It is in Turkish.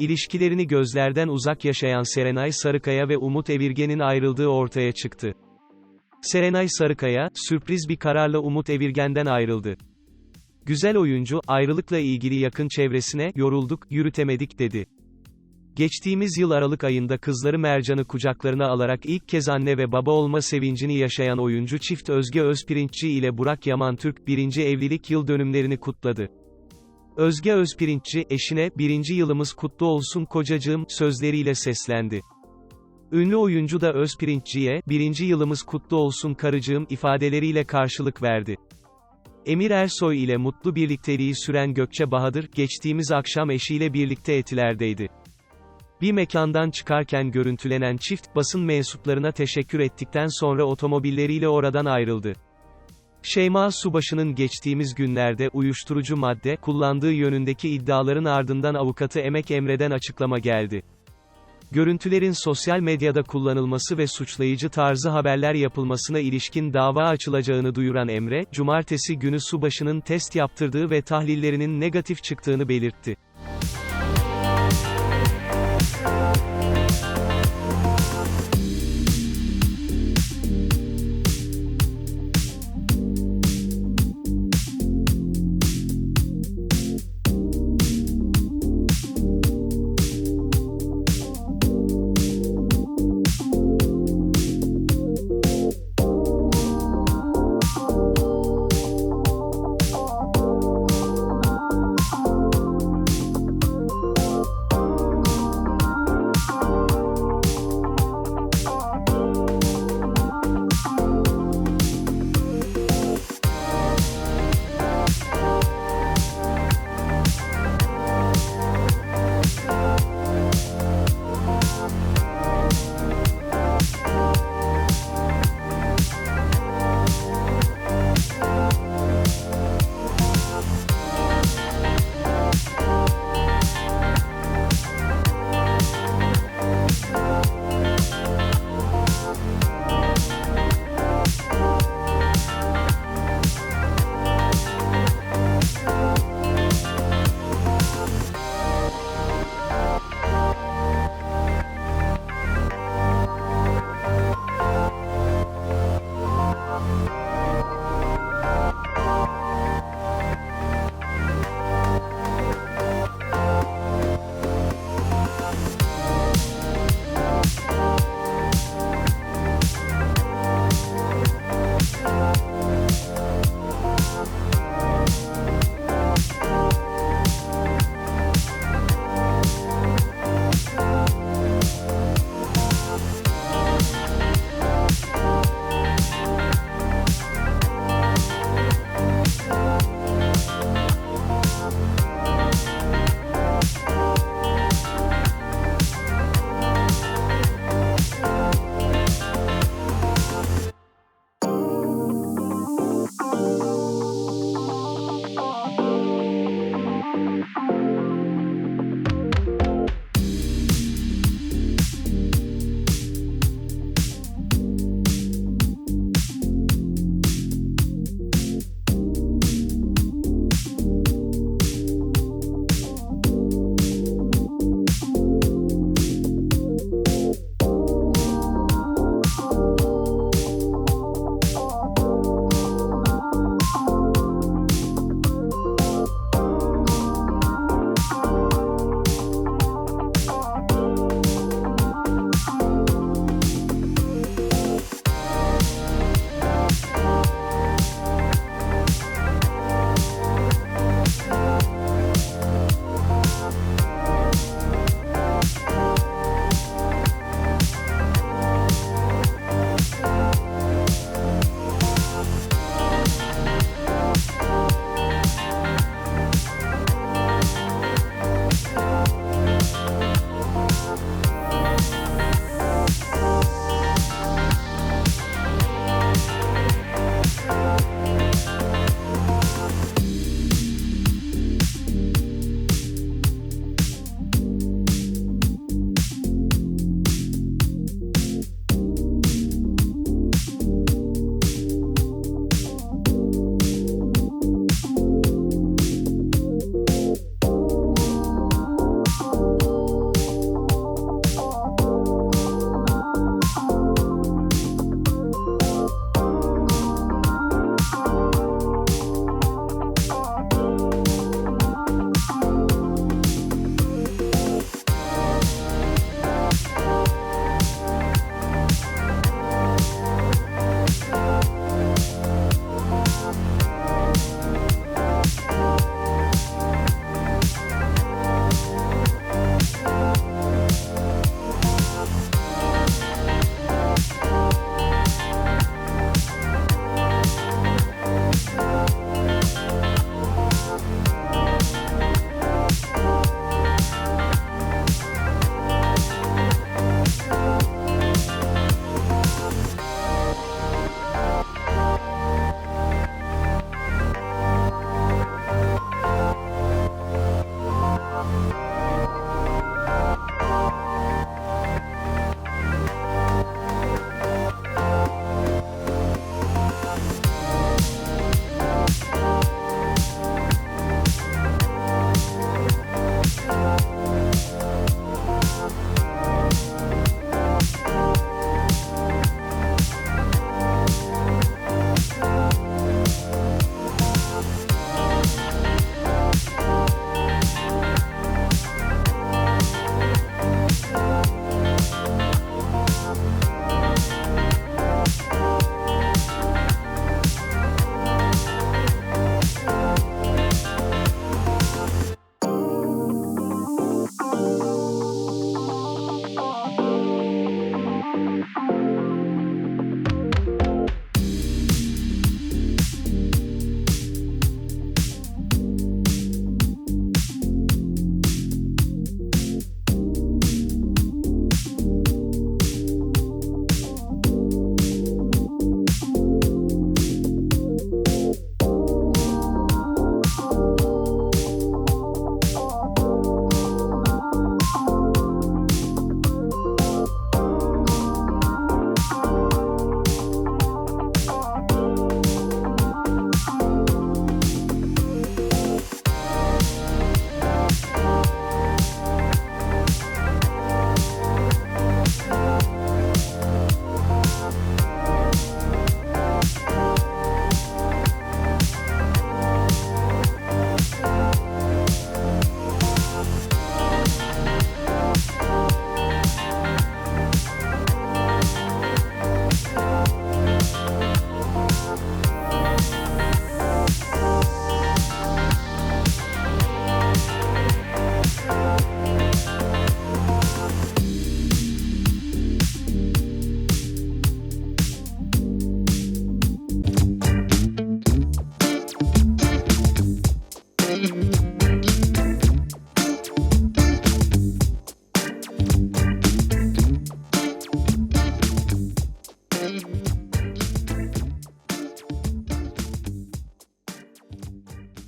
ilişkilerini gözlerden uzak yaşayan Serenay Sarıkaya ve Umut Evirgen'in ayrıldığı ortaya çıktı. Serenay Sarıkaya, sürpriz bir kararla Umut Evirgen'den ayrıldı. Güzel oyuncu, ayrılıkla ilgili yakın çevresine, yorulduk, yürütemedik dedi. Geçtiğimiz yıl Aralık ayında kızları Mercan'ı kucaklarına alarak ilk kez anne ve baba olma sevincini yaşayan oyuncu çift Özge Özpirinççi ile Burak Yaman Türk birinci evlilik yıl dönümlerini kutladı. Özge Özpirinççi, eşine, birinci yılımız kutlu olsun kocacığım, sözleriyle seslendi. Ünlü oyuncu da Özpirinççi'ye, birinci yılımız kutlu olsun karıcığım, ifadeleriyle karşılık verdi. Emir Ersoy ile mutlu birlikteliği süren Gökçe Bahadır, geçtiğimiz akşam eşiyle birlikte etilerdeydi. Bir mekandan çıkarken görüntülenen çift, basın mensuplarına teşekkür ettikten sonra otomobilleriyle oradan ayrıldı. Şeyma Subaşı'nın geçtiğimiz günlerde uyuşturucu madde kullandığı yönündeki iddiaların ardından avukatı Emek Emre'den açıklama geldi. Görüntülerin sosyal medyada kullanılması ve suçlayıcı tarzı haberler yapılmasına ilişkin dava açılacağını duyuran Emre, cumartesi günü Subaşı'nın test yaptırdığı ve tahlillerinin negatif çıktığını belirtti.